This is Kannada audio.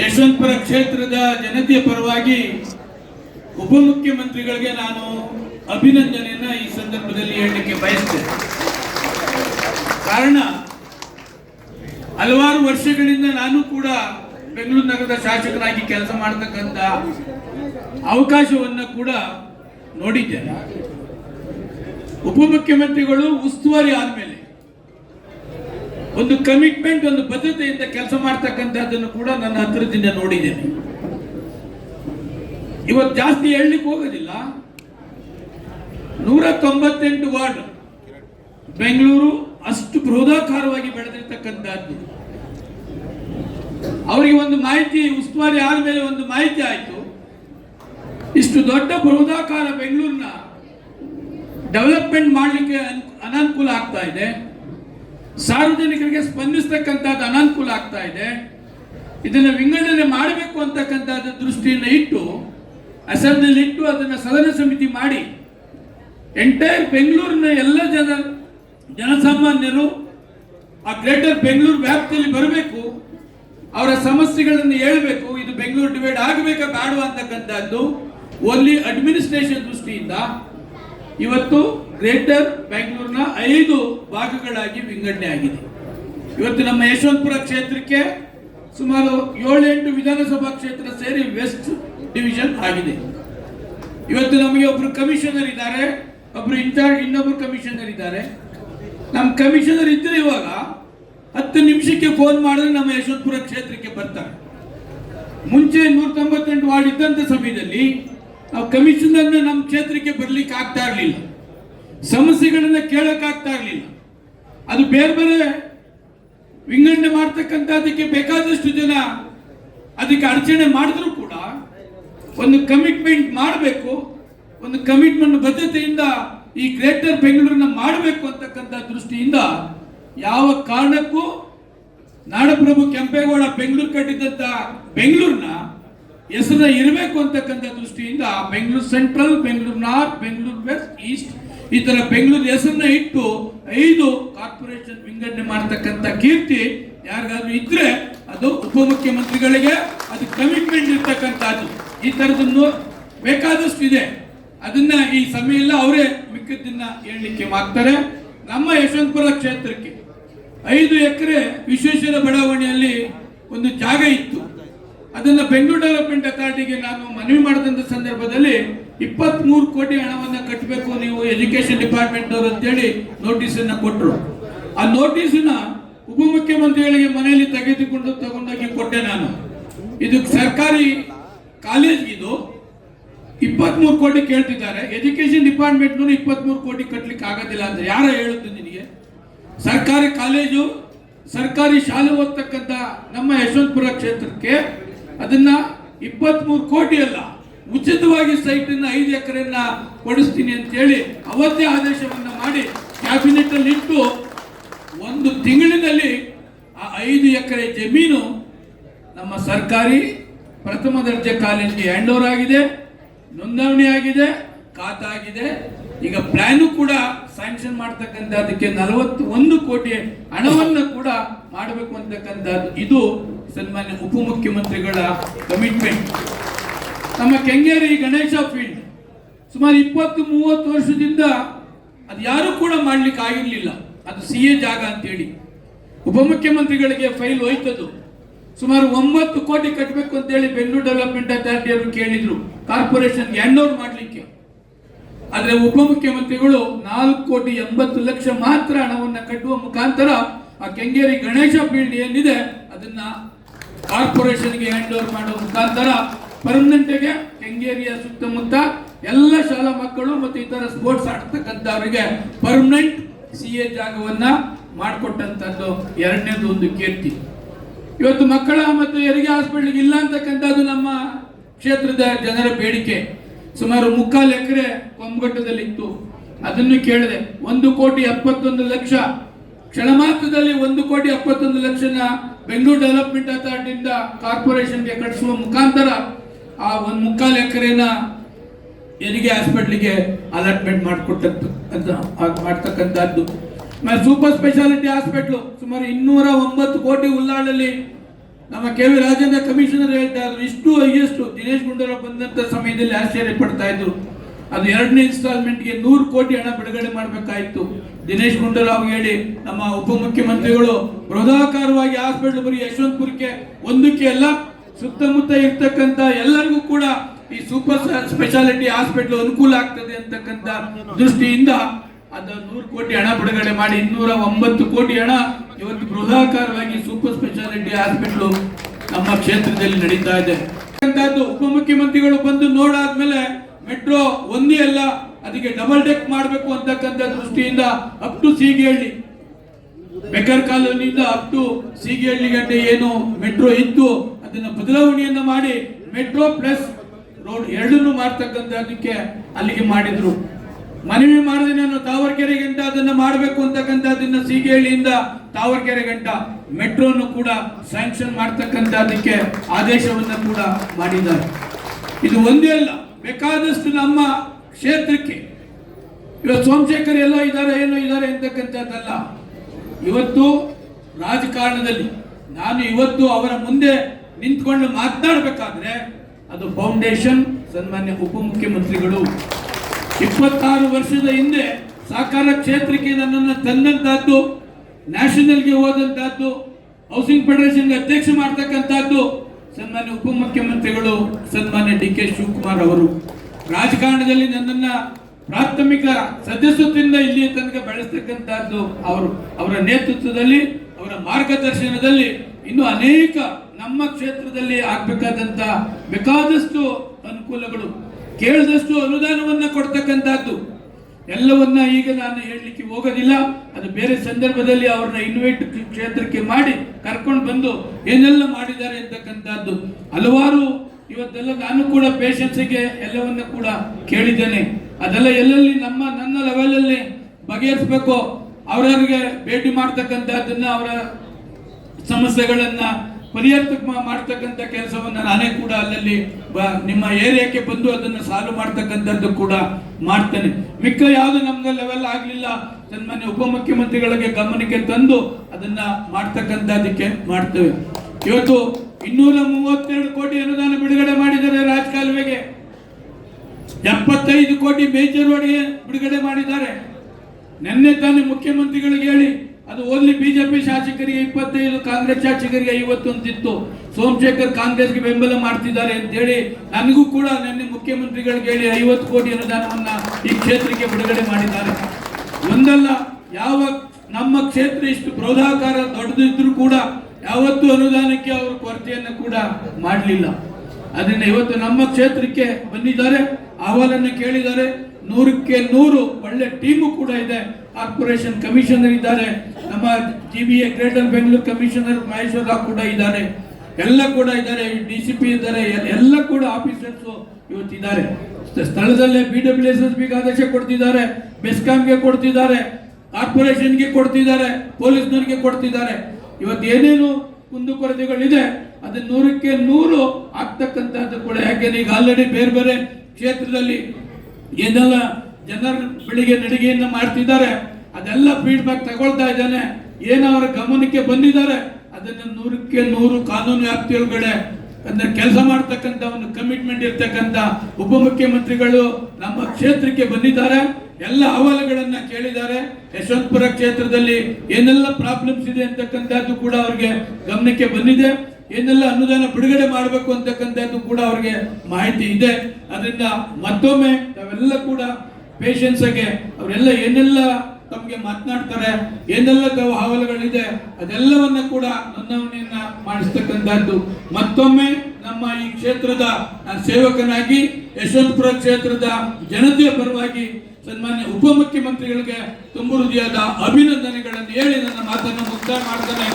ಯಶವಂತಪುರ ಕ್ಷೇತ್ರದ ಜನತೆಯ ಪರವಾಗಿ ಉಪಮುಖ್ಯಮಂತ್ರಿಗಳಿಗೆ ನಾನು ಅಭಿನಂದನೆಯನ್ನ ಈ ಸಂದರ್ಭದಲ್ಲಿ ಹೇಳಲಿಕ್ಕೆ ಬಯಸ್ತೇನೆ. ಕಾರಣ, ಹಲವಾರು ವರ್ಷಗಳಿಂದ ನಾನು ಕೂಡ ಬೆಂಗಳೂರು ನಗರದ ಶಾಸಕರಾಗಿ ಕೆಲಸ ಮಾಡತಕ್ಕಂತ ಅವಕಾಶವನ್ನ ಕೂಡ ನೋಡಿದ್ದೇನೆ. ಉಪಮುಖ್ಯಮಂತ್ರಿಗಳು ಉಸ್ತುವಾರಿ ಆದ್ಮೇಲೆ ಒಂದು ಕಮಿಟ್ಮೆಂಟ್ ಒಂದು ಬದ್ಧತೆಯಿಂದ ಕೆಲಸ ಮಾಡ್ತಕ್ಕಂಥದ್ದನ್ನು ಕೂಡ ನನ್ನ ಹತ್ತಿರದಿಂದ ನೋಡಿದ್ದೇನೆ. ಇವತ್ತು ಜಾಸ್ತಿ ಹೇಳಲಿಕ್ಕೆ ಹೋಗೋದಿಲ್ಲ. ನೂರ ತೊಂಬತ್ತೆಂಟು ವಾರ್ಡ್ ಬೆಂಗಳೂರು ಅಷ್ಟು ಬೃಹದಾಕಾರವಾಗಿ ಬೆಳೆದಿರ್ತಕ್ಕಂಥದ್ದು. ಅವರಿಗೆ ಒಂದು ಮಾಹಿತಿ, ಉಸ್ತುವಾರಿ ಆದ್ಮೇಲೆ ಒಂದು ಮಾಹಿತಿ ಆಯಿತು. ಇಷ್ಟು ದೊಡ್ಡ ಬೃಹದಾಕಾರ ಬೆಂಗಳೂರಿನ ಡೆವಲಪ್ಮೆಂಟ್ ಮಾಡಲಿಕ್ಕೆ ಅನಾನುಕೂಲ ಆಗ್ತಾ ಇದೆ. ಸಾರ್ವಜನಿಕರಿಗೆ ಸ್ಪಂದಿಸ್ತಕ್ಕಂಥದ್ದು ಅನಾನುಕೂಲ ಆಗ್ತಾ ಇದೆ. ಇದನ್ನು ವಿಂಗಡಣೆ ಮಾಡಬೇಕು ಅಂತಕ್ಕಂಥದ್ದು ದೃಷ್ಟಿಯನ್ನು ಇಟ್ಟು ಅಸೆಂಬ್ಲಿಲಿ ಇಟ್ಟು ಅದನ್ನು ಸದನ ಸಮಿತಿ ಮಾಡಿ, ಎಂಟೈರ್ ಬೆಂಗಳೂರಿನ ಎಲ್ಲ ಜನ, ಜನಸಾಮಾನ್ಯರು, ಆ ಗ್ರೇಟರ್ ಬೆಂಗಳೂರು ವ್ಯಾಪ್ತಿಯಲ್ಲಿ ಬರಬೇಕು, ಅವರ ಸಮಸ್ಯೆಗಳನ್ನು ಹೇಳಬೇಕು, ಇದು ಬೆಂಗಳೂರು ಡಿವೈಡ್ ಆಗಬೇಕಾ, ಬೇಡವಾ ಅಂತಕ್ಕಂಥದ್ದು ಓನ್ಲಿ ಅಡ್ಮಿನಿಸ್ಟ್ರೇಷನ್ ದೃಷ್ಟಿಯಿಂದ ಇವತ್ತು ಗ್ರೇಟರ್ ಬೆಂಗಳೂರಿನ ಐದು ಭಾಗಗಳಾಗಿ ವಿಂಗಡಣೆ ಆಗಿದೆ. ಇವತ್ತು ನಮ್ಮ ಯಶವಂತಪುರ ಕ್ಷೇತ್ರಕ್ಕೆ ಸುಮಾರು ಏಳೆಂಟು ವಿಧಾನಸಭಾ ಕ್ಷೇತ್ರ ಸೇರಿ ವೆಸ್ಟ್ ಡಿವಿಷನ್ ಆಗಿದೆ. ಇವತ್ತು ನಮಗೆ ಒಬ್ರು ಕಮಿಷನರ್ ಇದ್ದಾರೆ, ಒಬ್ರು ಇನ್ಚಾರ್ಜ್ ಇನ್ನೊಬ್ರು ಕಮಿಷನರ್ ಇದ್ದಾರೆ. ನಮ್ಮ ಕಮಿಷನರ್ ಇದ್ದರೆ ಇವಾಗ ಹತ್ತು ನಿಮಿಷಕ್ಕೆ ಫೋನ್ ಮಾಡಿದ್ರೆ ನಮ್ಮ ಯಶವಂತಪುರ ಕ್ಷೇತ್ರಕ್ಕೆ ಬರ್ತಾರೆ. ಮುಂಚೆ ನೂರ ತೊಂಬತ್ತೆಂಟು ವಾರ್ಡ್ ಇದ್ದಂಥ ಸಮಯದಲ್ಲಿ ನಾವು ಕಮಿಷನರ್ ನಮ್ಮ ಕ್ಷೇತ್ರಕ್ಕೆ ಬರ್ಲಿಕ್ಕೆ ಆಗ್ತಾ ಇರಲಿಲ್ಲ. ಸಮಸ್ಯೆಗಳನ್ನ ಕೇಳಕ್ ಆಗ್ತಾ ಇರಲಿಲ್ಲ. ಅದು ಬೇರೆ ಬೇರೆ ವಿಂಗಡಣೆ ಮಾಡ್ತಕ್ಕಂಥದ್ದಕ್ಕೆ ಬೇಕಾದಷ್ಟು ಜನ ಅದಕ್ಕೆ ಅಡಚಣೆ ಮಾಡಿದ್ರು ಕೂಡ ಒಂದು ಕಮಿಟ್ಮೆಂಟ್ ಮಾಡಬೇಕು, ಒಂದು ಕಮಿಟ್ಮೆಂಟ್ ಬದ್ಧತೆಯಿಂದ ಈ ಗ್ರೇಟರ್ ಬೆಂಗಳೂರನ್ನ ಮಾಡಬೇಕು ಅಂತಕ್ಕಂಥ ದೃಷ್ಟಿಯಿಂದ ಯಾವ ಕಾರಣಕ್ಕೂ ನಾಡಪ್ರಭು ಕೆಂಪೇಗೌಡ ಬೆಂಗಳೂರು ಕಟ್ಟಿದಂತ ಬೆಂಗಳೂರಿನ ಹೆಸರನ್ನ ಇರಬೇಕು ಅಂತಕ್ಕಂಥ ದೃಷ್ಟಿಯಿಂದ Bengaluru central, Bengaluru north, Bengaluru west, east ಈ ತರ ಬೆಂಗಳೂರು ಹೆಸರನ್ನ ಇಟ್ಟು ಐದು ಕಾರ್ಪೊರೇಷನ್ ವಿಂಗಡಣೆ ಮಾಡತಕ್ಕಂಥ ಕೀರ್ತಿ ಯಾರಿಗಾದ್ರೂ ಇದ್ರೆ ಅದು ಉಪಮುಖ್ಯಮಂತ್ರಿಗಳಿಗೆ, ಅದು ಕಮಿಟ್ಮೆಂಟ್ ಇರ್ತಕ್ಕಂಥದ್ದು. ಈ ಥರದನ್ನು ಬೇಕಾದಷ್ಟು ಇದೆ. ಅದನ್ನ ಈ ಸಮಯ ಎಲ್ಲ ಅವರೇ ಮಿಕ್ಕದ್ದನ್ನ ಹೇಳಲಿಕ್ಕೆ ಮಾಡ್ತಾರೆ. ನಮ್ಮ ಯಶವಂತಪುರ ಕ್ಷೇತ್ರಕ್ಕೆ ಐದು ಎಕರೆ ವಿಶ್ವೇಶ್ವರ ಬಡಾವಣೆಯಲ್ಲಿ ಒಂದು ಜಾಗ ಇತ್ತು. ಅದನ್ನ ಬೆಂಗಳೂರು ಡೆವಲಪ್ಮೆಂಟ್ ಅಥಾರಿಟಿಗೆ ನಾನು ಮನವಿ ಮಾಡಿದಂಥ ಸಂದರ್ಭದಲ್ಲಿ ಇಪ್ಪತ್ತ್ ಮೂರು ಕೋಟಿ ಹಣವನ್ನು ಕಟ್ಟಬೇಕು ನೀವು ಎಜುಕೇಶನ್ ಡಿಪಾರ್ಟ್ಮೆಂಟ್ ಅವರು ಅಂತೇಳಿ ನೋಟಿಸ್ ಅನ್ನ ಕೊಟ್ಟರು ಆ ನೋಟಿಸ್ನ ಉಪಮುಖ್ಯಮಂತ್ರಿಗಳಿಗೆ ಮನೆಯಲ್ಲಿ ತೆಗೆದುಕೊಂಡು ತಗೊಂಡೋಗಿ ಕೊಟ್ಟೆ ನಾನು. ಇದು ಸರ್ಕಾರಿ ಕಾಲೇಜ್ ಇದು. ಇಪ್ಪತ್ಮೂರು ಕೋಟಿ ಕೇಳ್ತಿದ್ದಾರೆ. ಎಜುಕೇಶನ್ ಡಿಪಾರ್ಟ್ಮೆಂಟ್ ಇಪ್ಪತ್ಮೂರು ಕೋಟಿ ಕಟ್ಲಿಕ್ಕೆ ಆಗೋದಿಲ್ಲ ಅಂತ ಯಾರ ಹೇಳುತ್ತೆ ನಿನಗೆ? ಸರ್ಕಾರಿ ಕಾಲೇಜು ಸರ್ಕಾರಿ ಶಾಲೆ ಓದ್ತಕ್ಕಂಥ ನಮ್ಮ ಯಶವಂತಪುರ ಕ್ಷೇತ್ರಕ್ಕೆ ಅದನ್ನ ಇಪ್ಪತ್ಮೂರು ಕೋಟಿ ಅಲ್ಲ ಉಚಿತವಾಗಿ ಸೈಟ್ ಅನ್ನ ಐದು ಎಕರೆಯನ್ನ ಕೊಡಿಸ್ತೀನಿ ಅಂತ ಹೇಳಿ ಅವತ್ತೇ ಆದೇಶವನ್ನ ಮಾಡಿ ಕ್ಯಾಬಿನೆಟ್ ಅಲ್ಲಿ ಇಟ್ಟು ಒಂದು ತಿಂಗಳಿನಲ್ಲಿ ಆ ಐದು ಎಕರೆ ಜಮೀನು ನಮ್ಮ ಸರ್ಕಾರಿ ಪ್ರಥಮ ದರ್ಜೆ ಕಾಲೇಜಿಗೆ ಹ್ಯಾಂಡ್ ಓವರ್ ಆಗಿದೆ, ನೋಂದಣಿ ಆಗಿದೆ, ಖಾತ ಆಗಿದೆ. ಈಗ ಪ್ಲಾನು ಕೂಡ ಸ್ಯಾಂಕ್ಷನ್ ಮಾಡ್ತಕ್ಕಂಥ ಅದಕ್ಕೆ ನಲವತ್ತು ಒಂದು ಕೋಟಿ ಹಣವನ್ನು ಕೂಡ ಮಾಡಬೇಕು ಅಂತಕ್ಕಂಥದ್ದು. ಇದು ಸನ್ಮಾನ್ಯ ಉಪಮುಖ್ಯಮಂತ್ರಿಗಳ ಕಮಿಟ್ಮೆಂಟ್ ನಮ್ಮ ಕೆಂಗೇರಿ ಗಣೇಶ ಫೀಲ್ಡ್ ಸುಮಾರು ಇಪ್ಪತ್ತು ಮೂವತ್ತು ವರ್ಷದಿಂದ ಅದು ಯಾರು ಕೂಡ ಮಾಡ್ಲಿಕ್ಕೆ ಆಗಿರಲಿಲ್ಲ. ಅದು ಸಿ ಎ ಜಾಗ ಅಂತೇಳಿ. ಉಪಮುಖ್ಯಮಂತ್ರಿಗಳಿಗೆ ಫೈಲ್ ಹೋಯ್ತದು. ಸುಮಾರು ಒಂಬತ್ತು ಕೋಟಿ ಕಟ್ಟಬೇಕು ಅಂತೇಳಿ ಬೆಂಗಳೂರು ಡೆವಲಪ್ಮೆಂಟ್ ಅಥಾರಿಟಿ ಅವರು ಕೇಳಿದ್ರು. ಕಾರ್ಪೊರೇಷನ್ ಹ್ಯಾಂಡ್ ಓವರ್ ಮಾಡಲಿಕ್ಕೆ. ಆದರೆ ಉಪಮುಖ್ಯಮಂತ್ರಿಗಳು ನಾಲ್ಕು ಕೋಟಿ ಎಂಬತ್ತು ಲಕ್ಷ ಮಾತ್ರ ಹಣವನ್ನು ಕಟ್ಟುವ ಮುಖಾಂತರ ಆ ಕೆಂಗೇರಿ ಗಣೇಶ ಫೀಲ್ಡ್ ಏನಿದೆ, ಅದನ್ನ ಕಾರ್ಪೊರೇಷನ್ಗೆ ಹ್ಯಾಂಡ್ ಓವರ್ ಮಾಡುವ ಮುಖಾಂತರ ಪರ್ಮನೆಂಟ್ ಆಗಿ ಕೆಂಗೇರಿಯ ಸುತ್ತಮುತ್ತ ಎಲ್ಲ ಶಾಲಾ ಮಕ್ಕಳು ಮತ್ತು ಇತರ ಸ್ಪೋರ್ಟ್ಸ್ ಆಡ್ತಕ್ಕಂಥವರಿಗೆ ಪರ್ಮನೆಂಟ್ ಸಿ ಎ ಜಾಗವನ್ನ ಮಾಡಿಕೊಟ್ಟಂತದ್ದು ಎರಡನೇದು ಒಂದು ಕೀರ್ತಿ. ಇವತ್ತು ಮಕ್ಕಳ ಮತ್ತು ಹೆರಿಗೆ ಹಾಸ್ಪಿಟಲ್ ಇಲ್ಲ ಅಂತಕ್ಕಂಥದ್ದು ನಮ್ಮ ಕ್ಷೇತ್ರದ ಜನರ ಬೇಡಿಕೆ. ಸುಮಾರು ಮುಕ್ಕಾಲು ಎಕರೆ ಕೊಂಬಘಟ್ಟದಲ್ಲಿತ್ತು ಅದನ್ನು ಕೇಳಿದೆ, ಒಂದು ಕೋಟಿ ಎಪ್ಪತ್ತೊಂದು ಲಕ್ಷ. ಕ್ಷಣ ಮಾತ್ರದಲ್ಲಿ ಒಂದು ಕೋಟಿ ಎಪ್ಪತ್ತೊಂದು ಲಕ್ಷನ ಬೆಂಗಳೂರು ಡೆವಲಪ್ಮೆಂಟ್ ಅಥಾರಿಟಿಯಿಂದ ಕಾರ್ಪೊರೇಷನ್ಗೆ ಕಟ್ಟಿಸುವ ಮುಖಾಂತರ ಆ ಒಂದು ಮುಕ್ಕಾಲು ಎಕರೆನ ಹೆರಿಗೆ ಹಾಸ್ಪಿಟ್ಲಿಗೆ ಅಲಾಟ್ಮೆಂಟ್ ಅದ್ ಮಾಡ್ತಕ್ಕಂಥದ್ದು. ಆಮೇಲೆ ಸೂಪರ್ ಸ್ಪೆಷಾಲಿಟಿ ಹಾಸ್ಪಿಟ್ಲು ಸುಮಾರು ಇನ್ನೂರ ಒಂಬತ್ತು ಕೋಟಿ ಉಳ್ಳಾಳಲ್ಲಿ ನಮ್ಮ ಕೆ ವಿ ರಾಜೇಂದ್ರ ಕಮಿಷನರ್ ಹೇಳ್ತಾ ಇಷ್ಟು ಹೈಯೆಸ್ಟ್ ದಿನೇಶ್ ಗುಂಡೂರಾವ್ ಬಂದಂತ ಸಮಯದಲ್ಲಿ ಆಶ್ಚರ್ಯ ಪಡ್ತಾ ಇದ್ರು. ಅದು ಎರಡನೇ ಇನ್ಸ್ಟಾಲ್ಮೆಂಟ್ಗೆ ನೂರು ಕೋಟಿ ಹಣ ಬಿಡುಗಡೆ ಮಾಡಬೇಕಾಯಿತು. ದಿನೇಶ್ ಗುಂಡೂರಾವ್ ಹೇಳಿ, ನಮ್ಮ ಉಪಮುಖ್ಯಮಂತ್ರಿಗಳು ಬೃಹದಾಕಾರವಾಗಿ ಹಾಸ್ಪಿಟಲ್ ಬರೀ ಯಶವಂತಪುರಕ್ಕೆ ಒಂದಕ್ಕೆ ಅಲ್ಲ, ಸುತ್ತಮುತ್ತ ಇರ್ತಕ್ಕಂಥ ಎಲ್ಲರಿಗೂ ಕೂಡ ಈ ಸೂಪರ್ ಸ್ಪೆಷಾಲಿಟಿ ಹಾಸ್ಪಿಟಲ್ ಅನುಕೂಲ ಆಗ್ತದೆ ಅಂತಕ್ಕಂಥ ದೃಷ್ಟಿಯಿಂದ ಅದು ನೂರು ಕೋಟಿ ಹಣ ಬಿಡುಗಡೆ ಮಾಡಿ, ಇನ್ನೂರ ಒಂಬತ್ತು ಕೋಟಿ ಹಣ ಇವತ್ತು ಬೃಹದಾಕಾರವಾಗಿ ಸೂಪರ್ ಸ್ಪೆಷಾಲಿಟಿ ಹಾಸ್ಪಿಟ್ಲು ನಮ್ಮ ಕ್ಷೇತ್ರದಲ್ಲಿ ನಡೀತಾ ಇದೆ. ಉಪಮುಖ್ಯಮಂತ್ರಿಗಳು ಬಂದು ನೋಡಾದ್ಮೇಲೆ ಮೆಟ್ರೋ ಒಂದೇ ಅಲ್ಲ, ಅದಕ್ಕೆ ಡಬಲ್ ಡೆಕ್ ಮಾಡಬೇಕು ಅಂತಕ್ಕಂಥ ದೃಷ್ಟಿಯಿಂದ ಅಪ್ ಟು ಸೀಗೇಳಿ ಬೆಕರ್ ಕಾಲೋನಿಯಿಂದ ಅಪ್ ಟು ಸೀಗೇಳಿ ಗಂಟೆ ಏನು ಮೆಟ್ರೋ ಇತ್ತು, ಅದನ್ನ ಬದಲಾವಣೆಯನ್ನು ಮಾಡಿ ಮೆಟ್ರೋ ಪ್ಲಸ್ ರೋಡ್ ಎರಡನ್ನು ಮಾಡ್ತಕ್ಕಂಥದಕ್ಕೆ ಅಲ್ಲಿಗೆ ಮಾಡಿದ್ರು. ಮನವಿ ಮಾಡಿದ್ರೆ ನಾನು ತಾವರ್ಕೆರೆ ಗಂಟ ಅದನ್ನ ಮಾಡಬೇಕು ಅಂತಕ್ಕಂಥದ್ದನ್ನು ಸೀಗೇಳಿಯಿಂದ ತಾವರ್ಕೆರೆ ಗಂಟ ಮೆಟ್ರೋನು ಕೂಡ ಸ್ಯಾಂಕ್ಷನ್ ಮಾಡ್ತಕ್ಕಂಥದಕ್ಕೆ ಆದೇಶವನ್ನು ಕೂಡ ಮಾಡಿದ್ದಾರೆ. ಇದು ಒಂದೇ ಅಲ್ಲ ಬೇಕಾದಷ್ಟು ನಮ್ಮ ಕ್ಷೇತ್ರಕ್ಕೆ ಇವತ್ತು ಸೋಮಶೇಖರ್ ಎಲ್ಲೋ ಇದ್ದಾರೆ ಏನೋ ಇದ್ದಾರೆ ಅಂತಕ್ಕಂಥದ್ದಲ್ಲ ಇವತ್ತು ರಾಜಕಾರಣದಲ್ಲಿ ನಾನು ಇವತ್ತು ಅವರ ಮುಂದೆ ನಿಂತ್ಕೊಂಡು ಮಾತನಾಡಬೇಕಾದ್ರೆ ಅದು ಫೌಂಡೇಶನ್, ಸನ್ಮಾನ್ಯ ಉಪಮುಖ್ಯಮಂತ್ರಿಗಳು. ಇಪ್ಪತ್ತಾರು ವರ್ಷದ ಹಿಂದೆ ಸಹಕಾರ ಕ್ಷೇತ್ರಕ್ಕೆ ನನ್ನನ್ನು ತಂದಂತಹದ್ದು ನ್ಯಾಷನಲ್ಗೆ ಹೋದಂತಹದ್ದು ಹೌಸಿಂಗ್ ಫೆಡರೇಷನ್ಗೆ ಅಧ್ಯಕ್ಷ ಮಾಡ್ತಕ್ಕಂಥದ್ದು ಸನ್ಮಾನ್ಯ ಉಪಮುಖ್ಯಮಂತ್ರಿಗಳು, ಸನ್ಮಾನ್ಯ ಡಿ ಕೆ ಶಿವಕುಮಾರ್ ಅವರು. ರಾಜಕಾರಣದಲ್ಲಿ ನನ್ನನ್ನ ಪ್ರಾಥಮಿಕ ಸದಸ್ಯತ್ವದಿಂದ ಇಲ್ಲಿ ತನಕ ಬೆಳೆಸ್ತಕ್ಕಂಥದ್ದು ಅವರು. ಅವರ ನೇತೃತ್ವದಲ್ಲಿ, ಅವರ ಮಾರ್ಗದರ್ಶನದಲ್ಲಿ ಇನ್ನು ಅನೇಕ ನಮ್ಮ ಕ್ಷೇತ್ರದಲ್ಲಿ ಆಗ್ಬೇಕಾದಂತ ಬೇಕಾದಷ್ಟು ಅನುಕೂಲಗಳು. ಕೇಳಿದಷ್ಟು ಅನುದಾನವನ್ನ ಕೊಡ್ತಕ್ಕಂಥದ್ದು. ಎಲ್ಲವನ್ನ ಈಗ ನಾನು ಹೇಳಲಿಕ್ಕೆ ಹೋಗೋದಿಲ್ಲ. ಅದು ಬೇರೆ ಸಂದರ್ಭದಲ್ಲಿ ಅವ್ರನ್ನ ಇನ್ವೈಟ್ ಕ್ಷೇತ್ರಕ್ಕೆ ಮಾಡಿ ಕರ್ಕೊಂಡು ಬಂದು ಏನೆಲ್ಲ ಮಾಡಿದ್ದಾರೆ ಅಂತಕ್ಕಂಥದ್ದು. ಹಲವಾರು ಇವತ್ತೆಲ್ಲ ನಾನು ಕೂಡ ಪೇಷನ್ಸ್ಗೆ ಎಲ್ಲವನ್ನ ಕೂಡ ಕೇಳಿದ್ದೇನೆ. ಅದೆಲ್ಲ ಎಲ್ಲೆಲ್ಲಿ ನಮ್ಮ, ನನ್ನ ಲೆವೆಲಲ್ಲಿ ಬಗೆಹರಿಸಬೇಕು ಅವರವರಿಗೆ ಭೇಟಿ ಮಾಡ್ತಕ್ಕಂಥದ್ದನ್ನ, ಅವರ ಸಮಸ್ಯೆಗಳನ್ನ ಪರಿಹರಿಸ ಮಾಡ್ತಕ್ಕಂಥ ಕೆಲಸವನ್ನು ನಾನೇ ಕೂಡ ಅಲ್ಲಲ್ಲಿ ನಿಮ್ಮ ಏರಿಯಾಕ್ಕೆ ಬಂದು ಅದನ್ನು ಸಾಲ್ವ್ ಮಾಡ್ತಕ್ಕಂಥದ್ದು ಕೂಡ ಮಾಡ್ತೇನೆ. ಮಿಕ್ಕ ಯಾವುದು ನಮ್ದು ಲೆವೆಲ್ ಆಗ್ಲಿಲ್ಲ. ಸನ್ಮಾನ್ಯ ಉಪಮುಖ್ಯಮಂತ್ರಿಗಳಿಗೆ ಗಮನಕ್ಕೆ ತಂದು ಅದನ್ನ ಮಾಡ್ತಕ್ಕಂಥದ್ದಕ್ಕೆ ಮಾಡ್ತೇವೆ. ಇವತ್ತು ಇನ್ನೂರ ಮೂವತ್ತೆರಡು ಕೋಟಿ ಅನುದಾನ ಬಿಡುಗಡೆ ಮಾಡಿದ್ದಾರೆ ರಾಜಕಾಲುವೆಗೆ ಎಪ್ಪತ್ತೈದು ಕೋಟಿ ಮೇಜರ್ ರೋಡ್ಗೆ ಬಿಡುಗಡೆ ಮಾಡಿದ್ದಾರೆ. ನಿನ್ನೆ ತಾನೇ ಮುಖ್ಯಮಂತ್ರಿಗಳಿಗೆ ಹೇಳಿ ಅದು ಓನ್ಲಿ ಬಿಜೆಪಿ ಶಾಸಕರಿಗೆ ಇಪ್ಪತ್ತೈದು, ಕಾಂಗ್ರೆಸ್ ಶಾಸಕರಿಗೆ ಐವತ್ತು ಅಂತಿತ್ತು. ಸೋಮಶೇಖರ್ ಕಾಂಗ್ರೆಸ್ಗೆ ಬೆಂಬಲ ಮಾಡ್ತಿದ್ದಾರೆ ಅಂತ ಹೇಳಿ ನನಗೂ ಕೂಡ ನಿನ್ನೆ ಮುಖ್ಯಮಂತ್ರಿಗಳಿಗೆ ಹೇಳಿ ಐವತ್ತು ಕೋಟಿ ಅನುದಾನವನ್ನು ಈ ಕ್ಷೇತ್ರಕ್ಕೆ ಬಿಡುಗಡೆ ಮಾಡಿದ್ದಾರೆ. ಒಂದಲ್ಲ, ಯಾವ ನಮ್ಮ ಕ್ಷೇತ್ರ ಇಷ್ಟು ಬೃಹದಾಕಾರ ದೊಡ್ಡದಿದ್ರು ಕೂಡ ಯಾವತ್ತೂ ಅನುದಾನಕ್ಕೆ ಅವರು ಕೊರತೆಯನ್ನು ಕೂಡ ಮಾಡಲಿಲ್ಲ. ಅದನ್ನ ಇವತ್ತು ನಮ್ಮ ಕ್ಷೇತ್ರಕ್ಕೆ ಬಂದಿದ್ದಾರೆ, ಅಹವಾಲನ್ನು ಕೇಳಿದ್ದಾರೆ. ನೂರಕ್ಕೆ ನೂರು ಒಳ್ಳೆ ಟೀಮು ಕೂಡ ಇದೆ. ಕಾರ್ಪೊರೇಷನ್ ಕಮಿಷನರ್ ಇದ್ದಾರೆ. ನಮ್ಮ G B A greater Bengaluru commissioner Maheshwara ಕೂಡ ಇದ್ದಾರೆ. ಎಲ್ಲ ಕೂಡ ಇದ್ದಾರೆ. ಡಿ ಸಿ ಪಿ ಇದ್ದಾರೆ. ಎಲ್ಲ ಕೂಡ ಆಫೀಸರ್ಸ್ ಇವತ್ತಿದ್ದಾರೆ. ಸ್ಥಳದಲ್ಲೇ ಬಿ ಡಬ್ಲ್ಯೂ ಎಸ್ ಎಸ್ ಬಿಗೆ ಆದೇಶ ಕೊಡ್ತಿದ್ದಾರೆ. ಬೆಸ್ಕಾಂಗೆ ಕೊಡ್ತಿದ್ದಾರೆ. ಕಾರ್ಪೊರೇಷನ್ಗೆ ಕೊಡ್ತಿದ್ದಾರೆ. ಪೊಲೀಸ್ನವ್ರಿಗೆ ಕೊಡ್ತಿದ್ದಾರೆ. ಇವತ್ತು ಏನೇನು ಕುಂದುಕೊರತೆಗಳಿದೆ ಅದು ನೂರಕ್ಕೆ ನೂರು ಆಗ್ತಕ್ಕಂಥದ್ದು ಕೂಡ ಯಾಕೆಂದ್ರೆ ಈಗ ಆಲ್ರೆಡಿ ಬೇರೆ ಬೇರೆ ಕ್ಷೇತ್ರದಲ್ಲಿ ಏನೆಲ್ಲ ಜನರ ಬೆಳಿಗ್ಗೆ ನಡಿಗೆಯನ್ನ ಮಾಡ್ತಿದ್ದಾರೆ, ಅದೆಲ್ಲ ಫೀಡ್ಬ್ಯಾಕ್ ತಗೊಳ್ತಾ ಇದ್ದಾನೆ. ಏನು ಅವರ ಗಮನಕ್ಕೆ ಬಂದಿದ್ದಾರೆ. ಅದನ್ನ ನೂರಕ್ಕೆ ನೂರು ಕಾನೂನು ವ್ಯಾಪ್ತಿಯೊಳಗಡೆ ಅಂದ್ರೆ ಕೆಲಸ ಮಾಡ್ತಕ್ಕಂಥ ಒಂದು ಕಮಿಟ್ಮೆಂಟ್ ಇರ್ತಕ್ಕಂಥ ಉಪಮುಖ್ಯಮಂತ್ರಿಗಳು ನಮ್ಮ ಕ್ಷೇತ್ರಕ್ಕೆ ಬಂದಿದ್ದಾರೆ. ಎಲ್ಲ ಅಹವಾಲುಗಳನ್ನ ಕೇಳಿದ್ದಾರೆ. ಯಶವಂತಪುರ ಕ್ಷೇತ್ರದಲ್ಲಿ ಏನೆಲ್ಲ ಪ್ರಾಬ್ಲಮ್ಸ್ ಇದೆ ಅಂತಕ್ಕಂಥದ್ದು ಕೂಡ ಅವ್ರಿಗೆ ಗಮನಕ್ಕೆ ಬಂದಿದೆ. ಏನೆಲ್ಲ ಅನುದಾನ ಬಿಡುಗಡೆ ಮಾಡಬೇಕು ಅಂತಕ್ಕಂಥದ್ದು ಕೂಡ ಅವರಿಗೆ ಮಾಹಿತಿ ಇದೆ. ಅದರಿಂದ ಮತ್ತೊಮ್ಮೆ ತಾವೆಲ್ಲ ಕೂಡ ಪೇಷನ್ಸ್ಗೆ ಅವರೆಲ್ಲ ಏನೆಲ್ಲ ತಮಗೆ ಮಾತನಾಡ್ತಾರೆ, ಏನೆಲ್ಲ ತಾವು ಹಾವಲುಗಳಿದೆ ಅದೆಲ್ಲವನ್ನ ಕೂಡ ನೋಂದಣಿಯನ್ನ ಮಾಡಿಸ್ತಕ್ಕಂಥದ್ದು. ಮತ್ತೊಮ್ಮೆ ನಮ್ಮ ಈ ಕ್ಷೇತ್ರದ ಸೇವಕನಾಗಿ, ಯಶವಂತಪುರ ಕ್ಷೇತ್ರದ ಜನತೆಯ ಪರವಾಗಿ ಸನ್ಮಾನ್ಯ ಉಪಮುಖ್ಯಮಂತ್ರಿಗಳಿಗೆ ತುಂಬ ಹೃದಯದ ಅಭಿನಂದನೆಗಳನ್ನು ಹೇಳಿ ನನ್ನ ಮಾತನ್ನು ಮುಕ್ತಾಯ ಮಾಡ್ತಾನೆ.